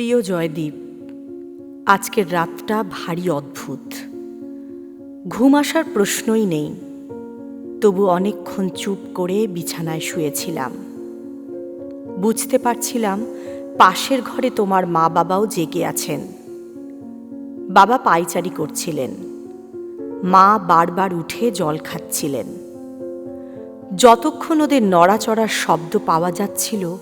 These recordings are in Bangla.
প্রিয় জয়দীপ, আজকের রাতটা ভারী অদ্ভুত। ঘুম আসার প্রশ্নই নেই। তবু অনেকক্ষণ চুপ করে বিছানায় শুয়েছিলাম। বুঝতে পারছিলাম পাশের ঘরে তোমার মা বাবাও জেগে আছেন। বাবা পাইচারি করছিলেন। মা বারবার উঠে জল খাচ্ছিলেন। যতক্ষণ ওদের নড়াচড়ার শব্দ পাওয়া যাচ্ছিল,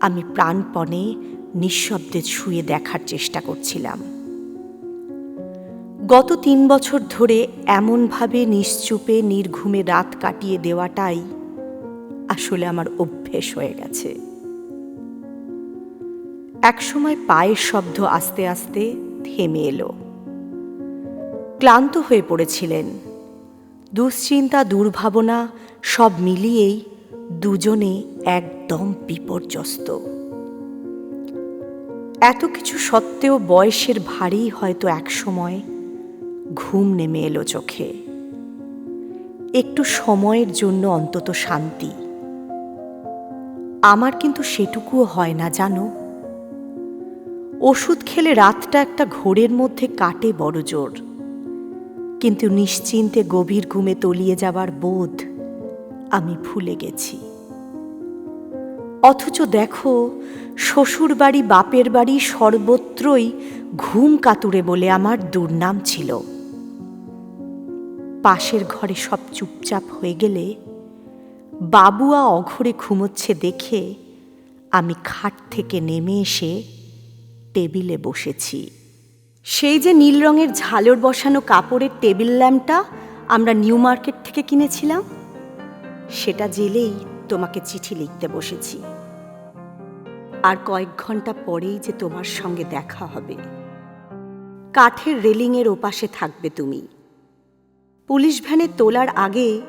আমি প্রাণপণে নিঃশব্দে শুয়ে দেখার চেষ্টা করছিলাম। গত তিন বছর ধরে এমনভাবে নিশ্চুপে, নির্ঘুমে রাত কাটিয়ে দেওয়াটাই আসলে আমার অভ্যেস হয়ে গেছে। একসময় পায়ের শব্দ আস্তে আস্তে থেমে এলো। ক্লান্ত হয়ে পড়েছিলেন। দুশ্চিন্তা, দুর্ভাবনা সব মিলিয়েই দুজনে একদম বিপর্যস্ত। এত কিছু সত্ত্বেও বয়সের ভারী হয়তো একসময় ঘুম নেমে এলো চোখে। একটু সময়ের জন্য অন্তত শান্তি। আমার কিন্তু সেটুকুও হয় না, জানো? ওষুধ খেলে রাতটা একটা ঘোরের মধ্যে কাটে বড় জোর। কিন্তু নিশ্চিন্তে গভীর ঘুমে তলিয়ে যাবার বোধ আমি ভুলে গেছি। অথচ দেখো শ্বশুর বাড়ি বাপের বাড়ি সর্বত্রই ঘুম কাতুরে বলে আমার দুর্নাম ছিল। পাশের ঘরে সব চুপচাপ হয়ে গেলে বাবুয়া অঘরে ঘুমোচ্ছে দেখে আমি খাট থেকে নেমে এসে টেবিলে বসেছি। সেই যে নীল রঙের ঝালর বসানো কাপড়ের টেবিল ল্যাম্পটা আমরা নিউ মার্কেট থেকে কিনেছিলাম, সেটা জেলেই তোমাকে চিঠি লিখতে বসেছি। আর কয়েক ঘণ্টা পরেই যে তোমার সঙ্গে দেখা হবে। কাঠের রেলিংয়ের ওপাশে থাকবে তুমি। পুলিশ ভ্যানে তোলার আগে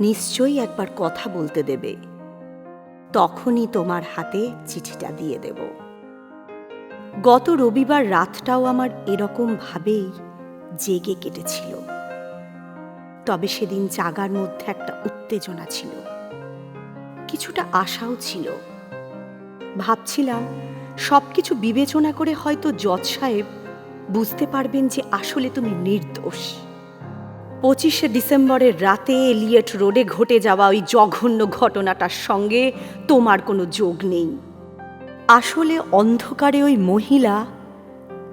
নিশ্চয়ই একবার কথা বলতে দেবে। তখনই তোমার হাতে চিঠিটা দিয়ে দেব। গত রবিবার রাতটাও আমার এরকম ভাবেই জেগে কেটেছিল। তবে সেদিন জাগার মধ্যে একটা উত্তেজনা ছিল। কিছুটা আশাও ছিল। ভাবছিলাম সব কিছু বিবেচনা করে হয়তো জজ সাহেব বুঝতে পারবেন যে আসলে তুমি নির্দোষ। পঁচিশে ডিসেম্বরের রাতে এলিয়েট রোডে ঘটে যাওয়া ওই জঘন্য ঘটনাটার সঙ্গে তোমার কোনো যোগ নেই। আসলে অন্ধকারে ওই মহিলা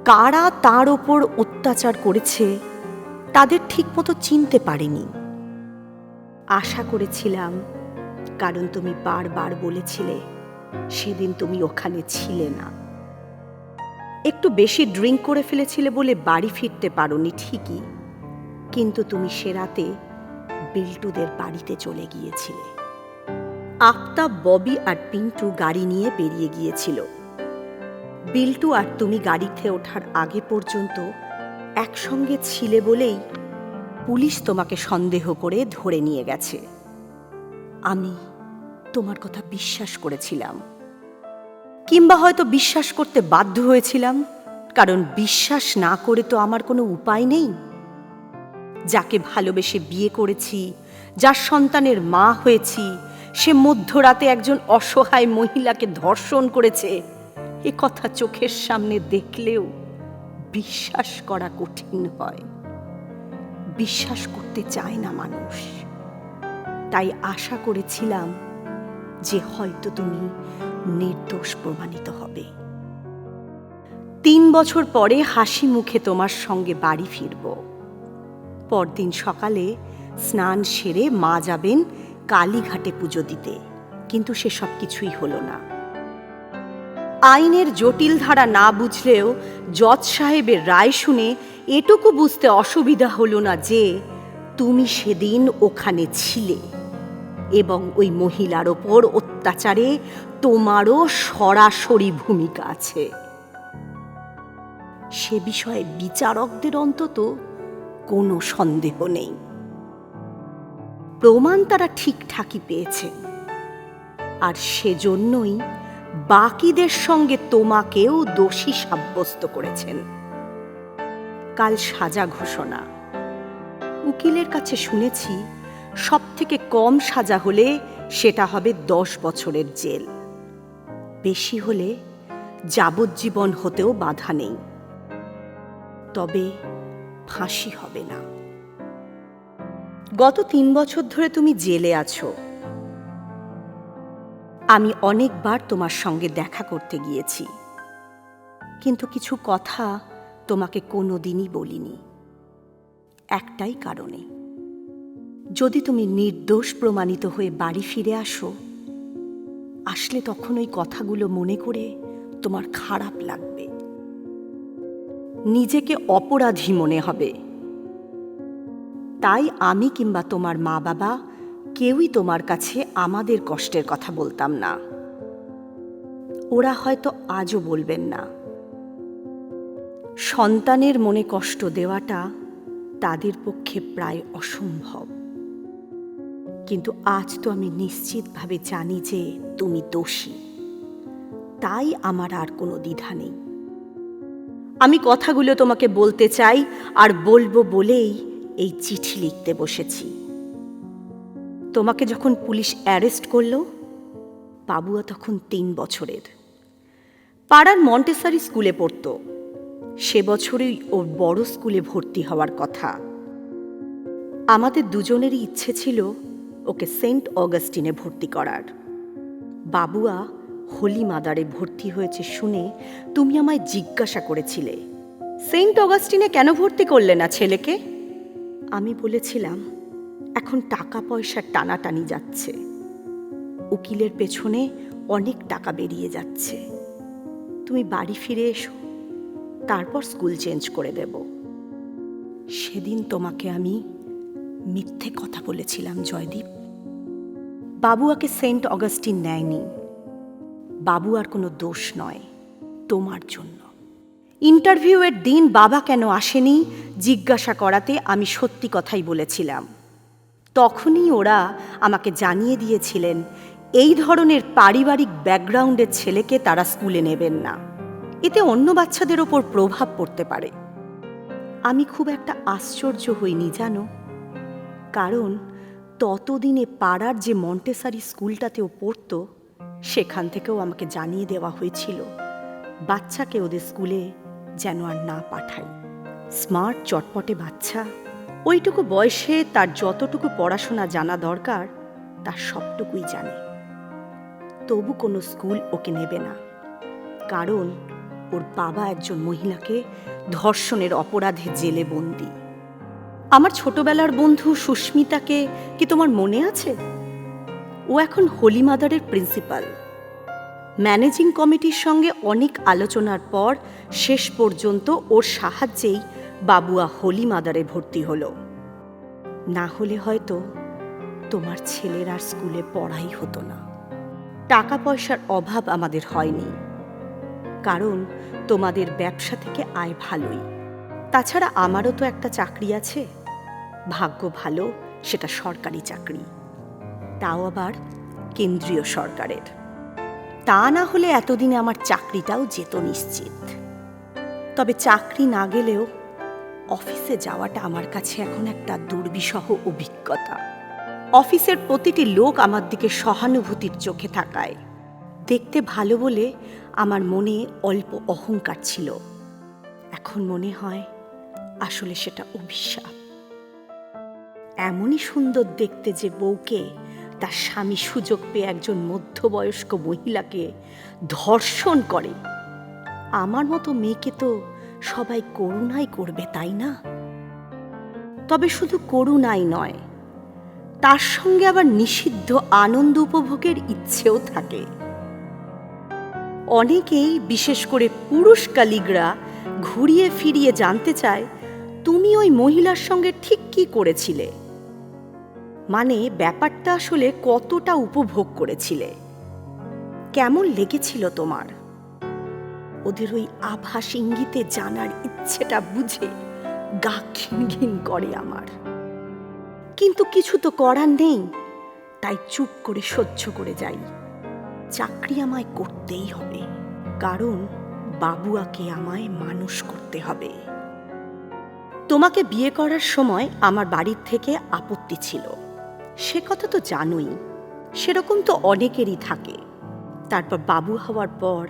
কারা তার ওপর অত্যাচার করেছে, তাদের ঠিকমতো চিনতে পারেনি। আশা করেছিলাম কারণ তুমি বারবার বলেছিলে, সেদিন তুমি ওখানে ছিলে না। একটু বেশি ড্রিঙ্ক করে ফেলেছিলে বলে বাড়ি ফিরতে পারোনি ঠিকই, কিন্তু তুমি সে রাতে বিল্টুদের বাড়িতে চলে গিয়েছিলে। আফতাব ববি আর পিন্টু গাড়ি নিয়ে বেরিয়ে গিয়েছিল। বিল্টু আর তুমি গাড়িতে ওঠার আগে পর্যন্ত একসঙ্গে ছিলে বলেই পুলিশ তোমাকে সন্দেহ করে ধরে নিয়ে গেছে। আমি তোমার কথা বিশ্বাস করেছিলাম। কিংবা হয়তো বিশ্বাস করতে বাধ্য হয়েছিলাম, কারণ বিশ্বাস না করে তো আমার কোনো উপায় নেই। যাকে ভালোবেসে বিয়ে করেছি, যার সন্তানের মা হয়েছি, সে মধ্যরাতে একজন অসহায় মহিলাকে ধর্ষণ করেছে, এ কথা চোখের সামনে দেখলেও বিশ্বাস করা কঠিন হয়। বিশ্বাস করতে চায় না মানুষ। তাই আশা করেছিলাম যে হয়তো তুমি নির্দোষ প্রমাণিত হবে। তিন বছর পরে হাসি মুখে তোমার সঙ্গে বাড়ি ফিরব। পরদিন সকালে স্নান সেরে মা যাবেন কালীঘাটে পুজো দিতে, কিন্তু সেসব কিছুই হলো না। আইনের জটিল ধারা না বুঝলেও জজ সাহেবের রায় শুনে এটুকু বুঝতে অসুবিধা হলো না যে তুমি সেদিন ওখানে ছিলে। এবং ওই মহিলার ওপর অত্যাচারে তোমারও সরাসরি ভূমিকা আছে। সে বিষয়ে বিচারকদের অন্তত কোনো সন্দেহ নেই। প্রমাণ তারা ঠিকঠাকই পেয়েছে। আর সেজন্যই বাকিদের সঙ্গে তোমাকেও দোষী সাব্যস্ত করেছেন। কাল সাজা ঘোষণা। উকিলের কাছে শুনেছি সব থেকে কম সাজা হলে সেটা হবে দশ বছরের জেল। বেশি হলে যাবজ্জীবন হতেও বাধা নেই। তবে ফাঁসি হবে না। গত তিন বছর ধরে তুমি জেলে আছো। আমি অনেকবার তোমার সঙ্গে দেখা করতে গিয়েছি। কিন্তু কিছু কথা তোমাকে কোনো দিনই বলিনি। একটাই কারণে। যদি তুমি নির্দোষ প্রমাণিত হয়ে বাড়ি ফিরে আসো, আসলে তখন ওই কথাগুলো মনে করে তোমার খারাপ লাগবে। নিজেকে অপরাধী মনে হবে। তাই আমি কিংবা তোমার মা বাবা কেউই তোমার কাছে আমাদের কষ্টের কথা বলতাম না। ওরা হয়তো আজও বলবেন না। সন্তানের মনে কষ্ট দেওয়াটা তাদের পক্ষে প্রায় অসম্ভব। কিন্তু আজ তো আমি নিশ্চিতভাবে জানি যে তুমি দোষী। তাই আমার আর কোনো দ্বিধা নেই। আমি কথাগুলো তোমাকে বলতে চাই আর বলব বলেই এই চিঠি লিখতে বসেছি। তোমাকে যখন পুলিশ অ্যারেস্ট করল, বাবুয়া তখন তিন বছরের। পাড়ার মন্টেসারি স্কুলে পড়তো। সে বছরই ওর বড় স্কুলে ভর্তি হওয়ার কথা। আমাদের দুজনেরই ইচ্ছে ছিল ওকে সেন্ট অগাস্টিনে ভর্তি করার। বাবুয়া হোলি মাদারে ভর্তি হয়েছে শুনে তুমি আমায় জিজ্ঞাসা করেছিলে, সেন্ট অগাস্টিনে কেন ভর্তি করলে না ছেলেকে? আমি বলেছিলাম, এখন টাকা পয়সার টানাটানি যাচ্ছে। উকিলের পেছনে অনেক টাকা বেরিয়ে যাচ্ছে। তুমি বাড়ি ফিরে এসো, তারপর স্কুল চেঞ্জ করে দেব। সেদিন তোমাকে আমি মিথ্যে কথা বলেছিলাম, জয়দীপ। বাবুয়াকে সেন্ট অগাস্টিন নেয়নি। বাবু আর কোনো দোষ নয়, তোমার জন্য। ইন্টারভিউয়ের দিন বাবা কেন আসেনি, জিজ্ঞাসা করাতে আমি সত্যি কথাই বলেছিলাম। তখনই ওরা আমাকে জানিয়ে দিয়েছিলেন, এই ধরনের পারিবারিক ব্যাকগ্রাউন্ডের ছেলেকে তারা স্কুলে নেবেন না। এতে অন্য বাচ্চাদের ওপর প্রভাব পড়তে পারে। আমি খুব একটা আশ্চর্য হইনি, জানো? কারণ ততদিনে পাড়ার যে মন্টেসারি স্কুলটাতেও পড়তো, সেখান থেকেও আমাকে জানিয়ে দেওয়া হয়েছিল, বাচ্চাকে ওদের স্কুলে যেন আর না পাঠাই স্মার্ট, চটপটে বাচ্চা, ওইটুকু বয়সে তার যতটুকু পড়াশোনা জানা দরকার, তার সবটুকুই জানে। তবু কোনো স্কুল ওকে নেবে না, কারণ ওর বাবা একজন মহিলাকে ধর্ষণের অপরাধে জেলে বন্দি। আমার ছোটবেলার বন্ধু সুস্মিতাকে কি তোমার মনে আছে? ও এখন হোলি মাদারের প্রিন্সিপাল। ম্যানেজিং কমিটির সঙ্গে অনেক আলোচনার পর শেষ পর্যন্ত ওর সাহায্যেই বাবুয়া হোলি মাদারে ভর্তি হলো। না হলে হয়তো তোমার ছেলের আর স্কুলে পড়াই হতো না। টাকা পয়সার অভাব আমাদের হয়নি। কারণ তোমাদের ব্যবসা থেকে আয় ভালোই। তাছাড়া আমারও তো একটা চাকরি আছে। ভাগ্য ভালো, সেটা সরকারি চাকরি। তাও আবার কেন্দ্রীয় সরকারের। তা না হলে এতদিনে আমার চাকরিটাও যেত নিশ্চিত। তবে চাকরি না গেলেও অফিসে যাওয়াটা আমার কাছে এখন একটা দুর্বিষহ অভিজ্ঞতা। অফিসের প্রতিটি লোক আমার দিকে সহানুভূতির চোখে থাকায় দেখতে ভালো বলে আমার মনে অল্প অহংকার ছিল। এখন মনে হয় আসলে সেটা অভিশাপ। এমনই সুন্দর দেখতে যে বউকে তার স্বামী সুযোগ পেয়ে একজন মধ্যবয়স্ক মহিলাকে ধর্ষণ করে। আমার মতো মেয়েকে তো সবাই করুণাই করবে, তাই না? তবে শুধু করুণাই নয়, তার সঙ্গে আবার নিষিদ্ধ আনন্দ উপভোগের ইচ্ছেও থাকে। অনেকেই, বিশেষ করে পুরুষ কালিগরা ঘুরিয়ে ফিরিয়ে জানতে চায়, তুমি ওই মহিলার সঙ্গে ঠিক কি করেছিলে? মানে ব্যাপারটা আসলে কতটা উপভোগ করেছিলে? কেমন লেগেছিল তোমার? ওদের ওই আভাস ইঙ্গিতে জানার ইচ্ছেটা বুঝে গা ঘিন করে আমার। কিন্তু কিছু তো করার নেই, তাই চুপ করে সহ্য করে যাই। চাকরি আমায় করতেই হবে, কারণ বাবুয়াকে আমায় মানুষ করতে হবে। তোমাকে বিয়ে করার সময় আমার বাড়ির থেকে আপত্তি ছিল। সে কথা তো জানোই, সেরকম তো অনেকেরই থাকে। তারপর বাবু হওয়ার পর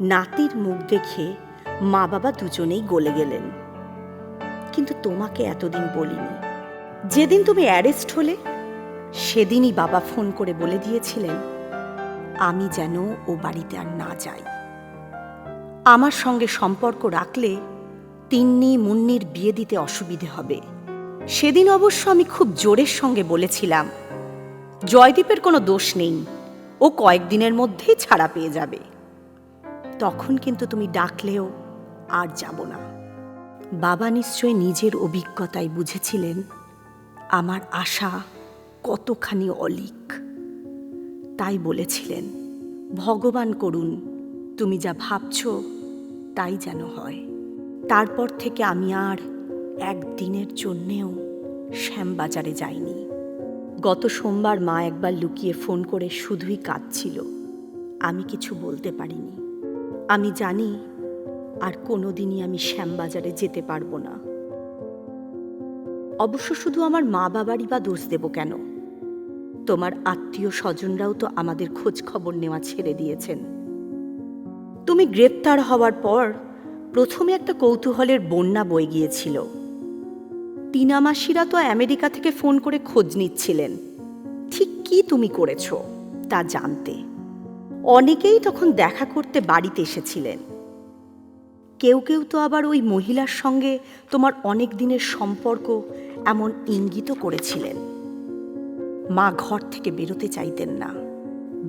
নাতির মুখ দেখে মা বাবা দুজনেই গলে গেলেন। কিন্তু তোমাকে এতদিন বলিনি। যেদিন তুমি অ্যারেস্ট হলে, সেদিনই বাবা ফোন করে বলে দিয়েছিলেন, আমি যেন ও বাড়িতে আর না যাই। আমার সঙ্গে সম্পর্ক রাখলে তিন্নি মুন্নির বিয়ে দিতে অসুবিধে হবে। সেদিন অবশ্য আমি খুব জোরের সঙ্গে বলেছিলাম, জয়দীপের কোনো দোষ নেই, ও কয়েকদিনের মধ্যেই ছাড়া পেয়ে যাবে। তখন কিন্তু তুমি ডাকলেও আর যাব না। বাবা নিশ্চয় নিজের অভিজ্ঞতায় বুঝেছিলেন, আমার আশা কতখানি অলিক। তাই বলেছিলেন, ভগবান করুন, তুমি যা ভাবছ তাই যেন হয়। তারপর থেকে আমি আর একদিনের জন্যেও শ্যামবাজারে যাইনি গত সোমবার মা একবার লুকিয়ে ফোন করে শুধুই কাঁদছিল। আমি কিছু বলতে পারিনি। আমি জানি আর কোনোদিনই আমি শ্যামবাজারে যেতে পারব না। অবশ্য শুধু আমার মা বাবারই বা দোষ দেব কেন? তোমার আত্মীয় স্বজনরাও তো আমাদের খোঁজ খবর নেওয়া ছেড়ে দিয়েছেন। তুমি গ্রেপ্তার হওয়ার পর প্রথমে একটা কৌতূহলের বন্যা বয়ে গিয়েছিল। টিনা মাসিরা তো আমেরিকা থেকে ফোন করে খোঁজ নিচ্ছিলেন। ঠিক কি তুমি করেছ, তা জানতে। অনেকেই তখন দেখা করতে বাড়িতে এসেছিলেন। কেউ কেউ তো আবার ওই মহিলার সঙ্গে তোমার অনেক দিনের সম্পর্ক এমন ইঙ্গিতও করেছিলেন। মা ঘর থেকে বেরোতে চাইতেন না,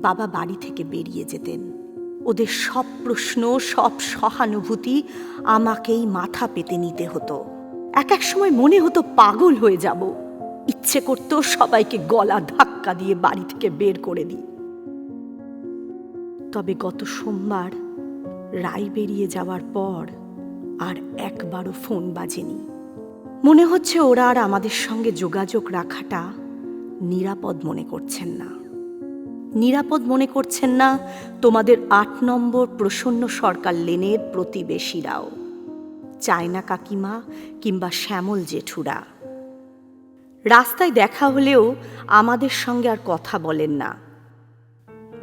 বাবা বাড়ি থেকে বেরিয়ে যেতেন। ওদের সব প্রশ্ন, সব সহানুভূতি আমাকেই মাথা পেতে নিতে হতো। এক এক সময় মনে হতো পাগল হয়ে যাব। ইচ্ছে করতো সবাইকে গলা ধাক্কা দিয়ে বাড়ি থেকে বের করে দিই। তবে গত সোমবার রায় বেরিয়ে যাওয়ার পর আর একবারও ফোন বাজেনি। মনে হচ্ছে ওরা আর আমাদের সঙ্গে যোগাযোগ রাখাটা নিরাপদ মনে করছেন না। নিরাপদ মনে করছেন না তোমাদের আট নম্বর প্রসন্ন সরকার লেনের প্রতিবেশীরাও। চায়না কাকিমা কিংবা শ্যামল জেঠুরা। রাস্তায় দেখা হলেও আমাদের সঙ্গে আর কথা বলেন না।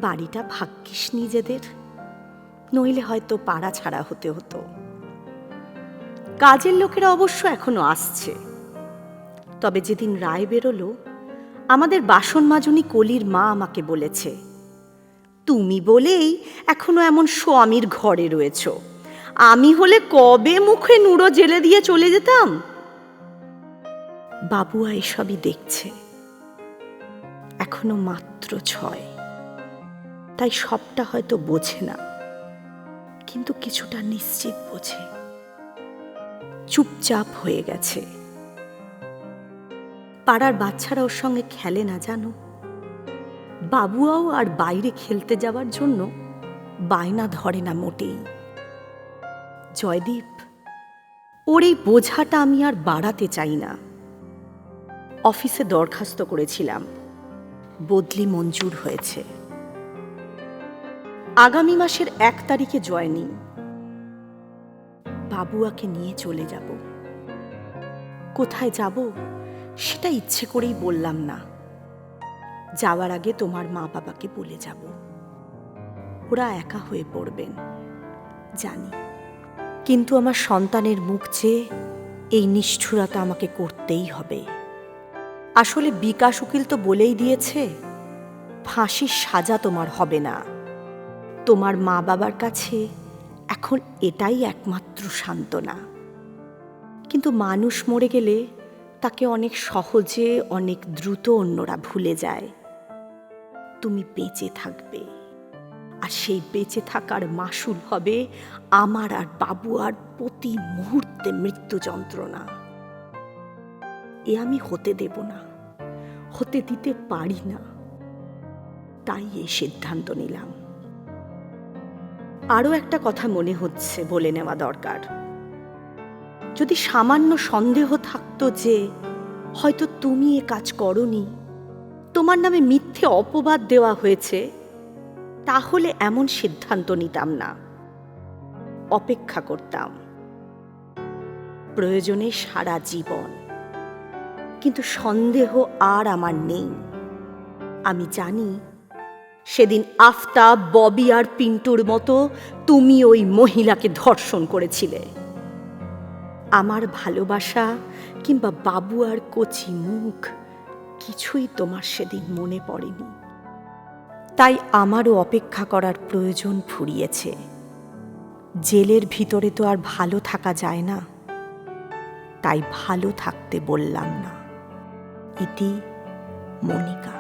বাড়িটা ভাগ্যিস নিজেদের, নইলে হয়তো পাড়া ছাড়া হতে হতো। কাজের লোকেরা অবশ্য এখনও আসছে। তবে যেদিন রায় বেরোলো, আমাদের বাসন মাজনি কলির মা আমাকে বলেছে, তুমি বলেই এখনও এমন স্বামীর ঘরে রয়েছ। আমি হলে কবে মুখে নুড়ো জেলে দিয়ে চলে যেতাম? বাবুয়া এসবই দেখছে। এখনও মাত্র ছয়। তাই সবটা হয়তো বোঝে না। কিন্তু কিছুটা নিশ্চিত বোঝে। চুপচাপ হয়ে গেছে। পাড়ার বাচ্চারা ওর সঙ্গে খেলে না, জানো? বাবুয়াও আর বাইরে খেলতে যাওয়ার জন্য বায়না ধরে না মোটেই। জয়দীপ। ওর এই বোঝাটা আমি আর বাড়াতে চাই না। অফিসে দরখাস্ত করেছিলাম। বদলি মঞ্জুর হয়েছে। আগামী মাসের এক তারিখে জয়নিং বাবুয়াকে নিয়ে চলে যাব। কোথায় যাব সেটা ইচ্ছে করেই বললাম না। যাওয়ার আগে তোমার মা বাবাকে বলে যাব। ওরা একা হয়ে পড়বেন, জানি। কিন্তু আমার সন্তানের মুখ চেয়ে এই নিষ্ঠুরতা আমাকে করতেই হবে। আসলে বিকাশ উকিল তো বলেই দিয়েছে, ফাঁসির সাজা তোমার হবে না। তোমার মা বাবার কাছে এখন এটাই একমাত্র সান্ত্বনা। কিন্তু মানুষ মরে গেলে তাকে অনেক সহজে, অনেক দ্রুত অন্যরা ভুলে যায়। তুমি বেঁচে থাকবে। আর সেই বেঁচে থাকার মাসুল হবে আমার আর বাবু আর প্রতি মুহূর্তে মৃত্যু যন্ত্রণা। এ আমি হতে দেব না, হতে দিতে পারি না। তাই এই সিদ্ধান্ত নিলাম। আরও একটা কথা মনে হচ্ছে বলে নেওয়া দরকার। যদি সামান্য সন্দেহ থাকতো যে হয়তো তুমি এ কাজ করনি, তোমার নামে মিথ্যে অপবাদ দেওয়া হয়েছে তাহলে এমন সিদ্ধান্ত নিতাম না। অপেক্ষা করতাম। প্রয়োজনে সারা জীবন। কিন্তু সন্দেহ আর আমার নেই। আমি জানি, সেদিন আফতাব, ববি আর পিন্টুর মতো তুমি ওই মহিলাকে ধর্ষণ করেছিলে। আমার ভালোবাসা কিংবা বাবু আর কচি মুখ কিছুই তোমার সেদিন মনে পড়েনি। তাই আমারও অপেক্ষা করার প্রয়োজন ফুরিয়েছে। জেলের ভিতরে তো আর ভালো থাকা যায় না। তাই ভালো থাকতে বললাম না। ইতি মনিকা